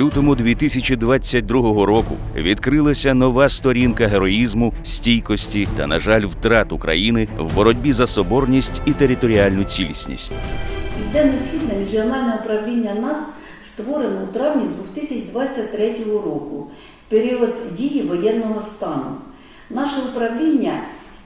лютому 2022 року відкрилася нова сторінка героїзму, стійкості та, на жаль, втрат України в боротьбі за соборність і територіальну цілісність. Південно-східне міжрегіональне управління НАЦ створено у травні 2023 року, період дії воєнного стану. Наше управління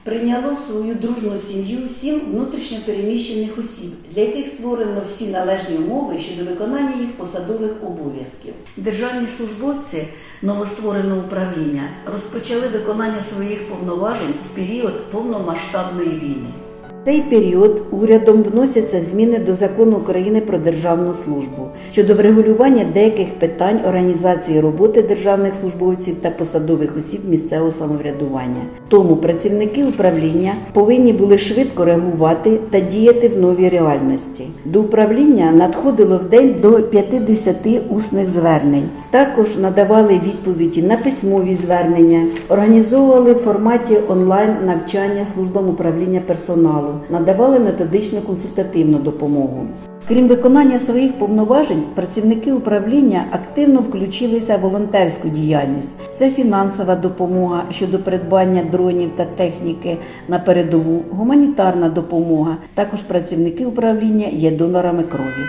прийняло в свою дружну сім'ю сім внутрішньо переміщених осіб, для яких створено всі належні умови щодо виконання їх посадових обов'язків. Державні службовці новоствореного управління розпочали виконання своїх повноважень в період повномасштабної війни. Цей період урядом вносяться зміни до закону України про державну службу щодо врегулювання деяких питань організації роботи державних службовців та посадових осіб місцевого самоврядування. Тому працівники управління повинні були швидко реагувати та діяти в новій реальності. До управління надходило в день до 50 усних звернень. Також надавали відповіді на письмові звернення, організовували в форматі онлайн навчання службам управління персоналу, надавали методично консультативну допомогу. Крім виконання своїх повноважень, працівники управління активно включилися в волонтерську діяльність. Це фінансова допомога щодо придбання дронів та техніки на передову, гуманітарна допомога. Також працівники управління є донорами крові.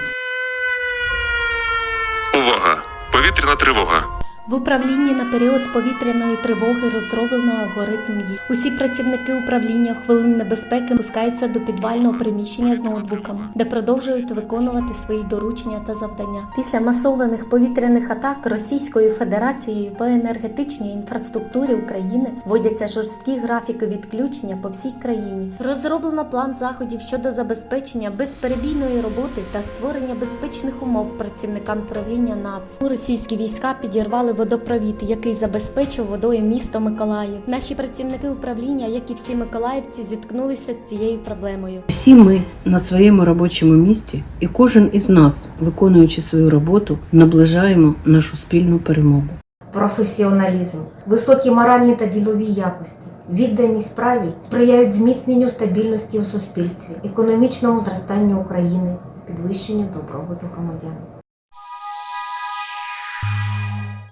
Увага! Повітряна тривога. В управлінні на період повітряної тривоги розроблено алгоритм дій. Усі працівники управління хвилин небезпеки пускаються до підвального приміщення з ноутбуками, де продовжують виконувати свої доручення та завдання. Після масованих повітряних атак Російською Федерацією по енергетичній інфраструктурі України вводяться жорсткі графіки відключення по всій країні. Розроблено план заходів щодо забезпечення безперебійної роботи та створення безпечних умов працівникам управління НАЦ. Російські війська підірвали водопровід, який забезпечив водою місто Миколаїв. Наші працівники управління, як і всі миколаївці, зіткнулися з цією проблемою. Всі ми на своєму робочому місці, і кожен із нас, виконуючи свою роботу, наближаємо нашу спільну перемогу. професіоналізм, високі моральні та ділові якості, відданість справі сприяють зміцненню стабільності у суспільстві, економічному зростанню України, підвищенню добробуту громадян.